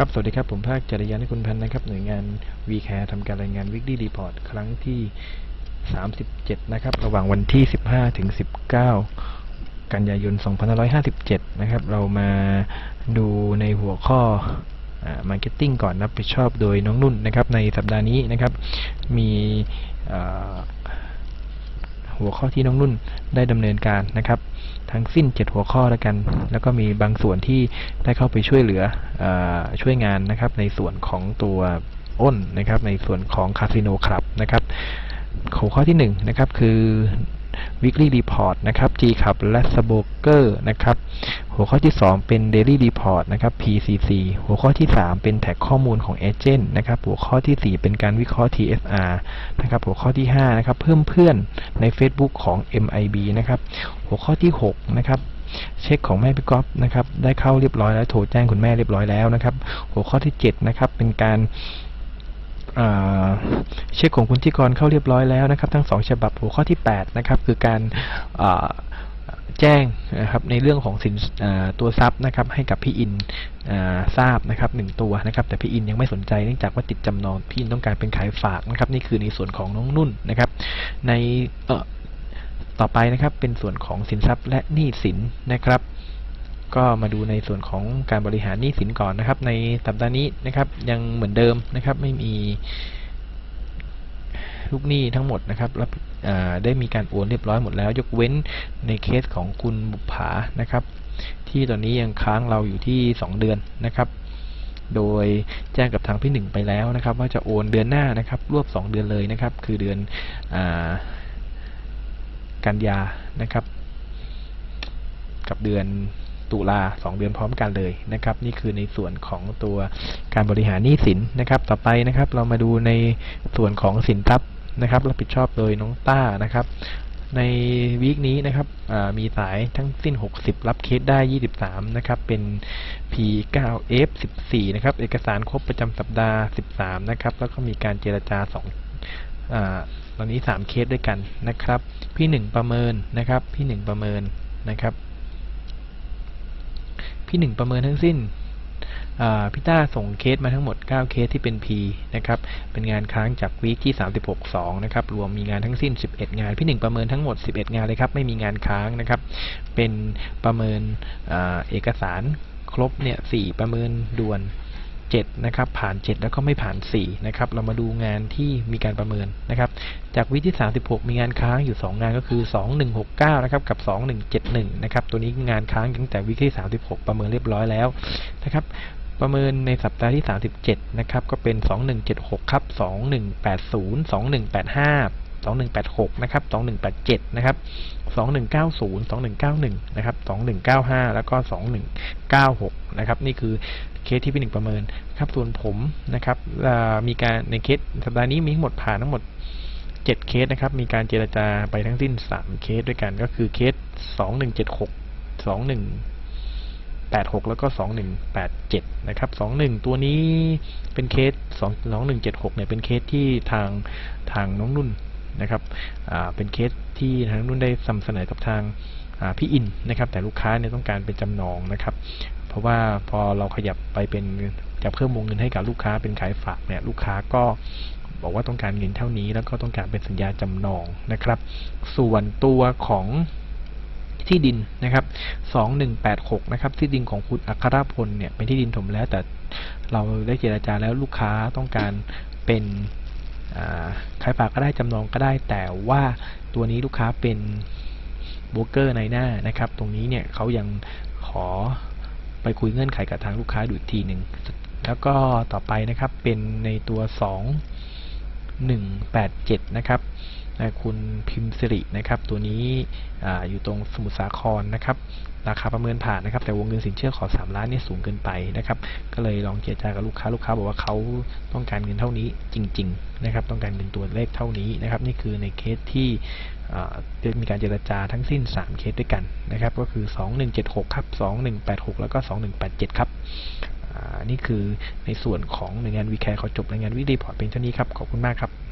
ครับ สวัสดีครับ ผมภาคจริยานิคุณพันธ์นะครับ หน่วยงาน VCare ทำการรายงาน Weekly Report ครั้งที่ 37 นะครับ ระหว่างวันที่ 15 ถึง 19 กันยายน 2557 นะครับ เรามาดูในหัวข้อมาร์เก็ตติ้งก่อนรับผิดชอบโดยน้องนุ่นนะครับ ในสัปดาห์นี้นะครับ มี หัวข้อที่น้องนุ่นได้ดำเนินการนะครับ ทั้งสิ้น 7 หัวข้อแล้วกัน แล้วก็มีบางส่วนที่ได้เข้าไปช่วยเหลือออช่วยงานนะครับ ในส่วนของตัวอ้นนะครับ ในส่วนของคาสิโนครับนะครับหัวข้อที่1นะครับคือ weekly report นะครับ G ขับและ s b o k e r นะครับ หัวข้อที่ 2 เป็น daily report นะครับ PCC หัวข้อที่ 3 เป็นแท็กข้อมูลของ agent นะครับ หัวข้อที่ 4 เป็นการวิเคราะห์ TSR นะครับ หัวข้อที่ 5 นะครับ เพิ่มเพื่อนใน Facebook ของ MIB นะครับ หัวข้อที่ 6 นะครับเช็คของแม่พี่ก๊อฟนะครับ ได้เข้าเรียบร้อยแล้ว โทรแจ้งคุณแม่เรียบร้อยแล้วนะครับ หัวข้อที่ 7 นะครับ เป็นการ เช็คของคุณที่กรเข้าเรียบร้อยแล้วนะครับ ทั้งสองฉบับหัวข้อที่ 8 นะครับ คือการแจ้งนะครับในเรื่องของสินตัวทรัพย์นะครับ ให้กับพี่อินทราบนะครับหนึ่งตัวนะครับ แต่พี่อินยังไม่สนใจเนื่องจากว่าติดจำนองพี่อินต้องการเป็นขายฝากนะครับ นี่คือในส่วนของน้องนุ่นนะครับ ในต่อไปนะครับเป็นส่วนของสินทรัพย์และหนี้สินนะครับ ก็มาดูในส่วนของการบริหารหนี้สินก่อนนะครับ ในสัปดาห์นี้นะครับ ยังเหมือนเดิมนะครับ ไม่มีลูกหนี้ทั้งหมดนะครับรับได้มีการโอนเรียบร้อยหมดแล้ว ยกเว้นในเคสของคุณบุภานะครับ ที่ตอนนี้ยังค้างเราอยู่ที่ 2 เดือนนะครับ โดยแจ้งกับทางพี่หนึ่งไปแล้วนะครับ ว่าจะโอนเดือนหน้านะครับ รวบ 2 เดือนเลยนะครับ คือเดือนอกันยานะครับ กับเดือน ตุลาสองเดือนพร้อมกันเลยนะครับ นี่คือในส่วนของตัวการบริหารหนี้สินนะครับ ต่อไปนะครับ เรามาดูในส่วนของสินทรัพย์นะครับรับผิดชอบโดยน้องต้านะครับในวีคนี้นะครับมีสายทั้งสิ้น 60 รับเคสได้ 23 นะครับ เป็น P9F14 นะครับ เอกสารครบประจำสัปดาห์ 13 นะครับ แล้วก็มีการเจรจา2อตอนนี้ 3 เคสด้วยกันนะครับ พี่หนึ่งประเมินนะครับ พี่หนึ่งประเมินนะครับ พี่หนึ่งประเมินทั้งสิ้นพี่ต้าส่งเคสมาทั้งหมด 9 เคสที่เป็น P นะครับ เป็นงานค้างจากวีคที่ 36 2 นะครับ รวมมีงานทั้งสิ้น 11 งาน พี่หนึ่งประเมินทั้งหมด 11 งานเลยครับ ไม่มีงานค้างนะครับ เป็นประเมินเอกสารครบเนี่ย4ประเมินด่วน 7นะครับผ่าน 7 แล้วก็ไม่ผ่าน4นะครับเรามาดูงานที่มีการประเมินนะครับ จากวิที่ 36 มีงานค้างอยู่ 2 งานก็คือ 2169นะครับกับ 2171นะครับตัวนี้งานค้างตั้งแต่วิที่ 36 ประเมินเรียบร้อยแล้วนะครับประเมินในสัปดาห์ที่ 37 นะครับ ก็เป็น 2176 ครับ 2180 2185 2186 นะครับ 2187 นะครับ 2190 2191 นะครับ 2195 แล้วก็ 2196 นะครับ นี่คือเคสที่พี่หนึ่งประเมินครับ ส่วนผมนะครับมีการในเคสสัปดาห์นี้มีทั้งหมดผ่านทั้งหมด7เคสนะครับ มีการเจรจาไปทั้งสิ้น 3 เคสด้วยกัน ก็คือเคส 2176 2186 แล้วก็ 2187 นะครับ 21 ตัวนี้เป็นเคส 2 2176 เนี่ย เป็นเคสที่ทางทางน้องนุ่น นะครับเป็นเคสที่ทางนุ่นได้นำเสนอกับทางพี่อินนะครับ แต่ลูกค้าเนี่ยต้องการเป็นจำนองนะครับ เพราะว่าพอเราขยับไปเป็นจะเพิ่มวงเงินให้กับลูกค้าเป็นขายฝากเนี่ยลูกค้าก็บอกว่าต้องการเงินเท่านี้ แล้วก็ต้องการเป็นสัญญาจำนองนะครับ ส่วนตัวของที่ดินนะครับ2186นะครับที่ดินของคุณอัครพลเนี่ยเป็นที่ดินถมแล้วแต่เราได้เจราจาแล้วลูกค้าต้องการเป็น ขายฝากก็ได้จำนองก็ได้ แต่ว่าตัวนี้ลูกค้าเป็นโบรกเกอร์ในหน้านะครับ ตรงนี้เนี่ยเขายังขอไปคุยเงื่อนไขกับทางลูกค้าดูอีกทีหนึ่งแล้วก็ต่อไปนะครับเป็นในตัว 2 187 นะครับ อ่าคุณพิมพ์สิรินะครับ ตัวนี้ออยู่ตรงสมุทรสาครนะครับ ราคาประเมินผ่านนะครับ แต่วงเงินสินเชื่อขอ 3 ล้านนี่สูงเกินไปนะครับ ก็เลยลองเจรจากับลูกค้า ลูกค้าบอกว่าเขาต้องการเงินเท่านี้จริง ๆ นะครับ ต้องการเงินตัวเลขเท่านี้นะครับ นี่คือในเคสที่มีการเจรจาทั้งสิ้น 3 เคสด้วยกันนะครับ ก็คือ 2176 ครับ 2186 แล้วก็ 2187 ครับนี่คือในส่วนของหน่วยงานวีแคร์ขอจบรายงานวิดีพอร์ตเป็นเท่านี้ครับ ขอบคุณมากครับ